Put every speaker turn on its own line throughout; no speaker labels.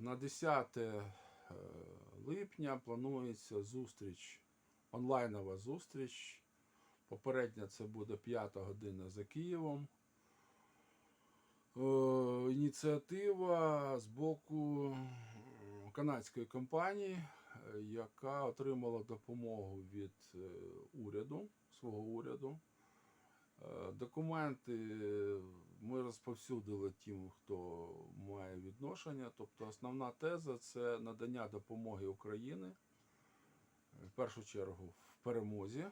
На 10 е, липня планується зустріч, онлайнова зустріч. Попередня це буде 5 година за Києвом. Е, Ініціатива з боку канадської компанії, е, яка отримала допомогу від уряду, свого уряду. Е, Документи ми розповсюдили тим, хто має відношення. Тобто основна теза це надання допомоги Україні, в першу чергу в перемозі,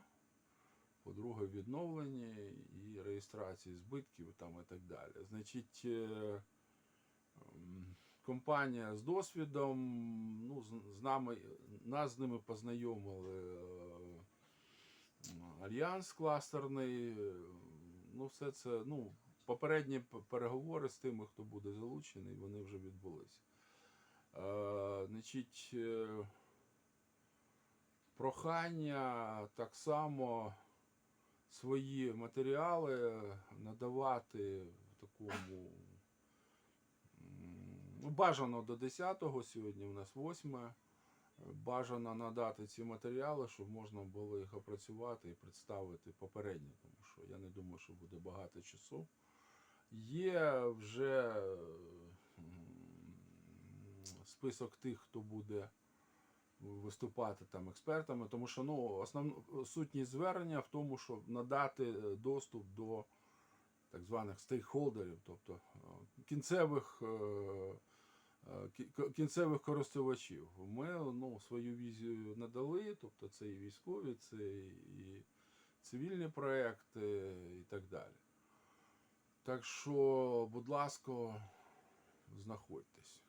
по-друге, відновленні і реєстрації збитків там, і так далі. Значить, е, компанія з досвідом, ну, з нами, нас з ними познайомили. Альянс кластерний, ну все це, ну, попередні переговори з тими, хто буде залучений, вони вже відбулися. Е, значить, е, прохання так само свої матеріали надавати в такому. Ну, бажано до 10-го, сьогодні у нас 8 бажано надати ці матеріали, щоб можна було їх опрацювати і представити попередньо, тому що я не думаю, що буде багато часу. Є вже список тих, хто буде виступати там експертами, тому що ну, основна сутність звернення в тому, щоб надати е, доступ до так званих стейкхолдерів, тобто е, кінцевих е, кінцевих користувачів. Ми ну, свою візію надали, тобто це і військові, це і цивільні проекти і так далі. Так що, будь ласка, знаходьтесь.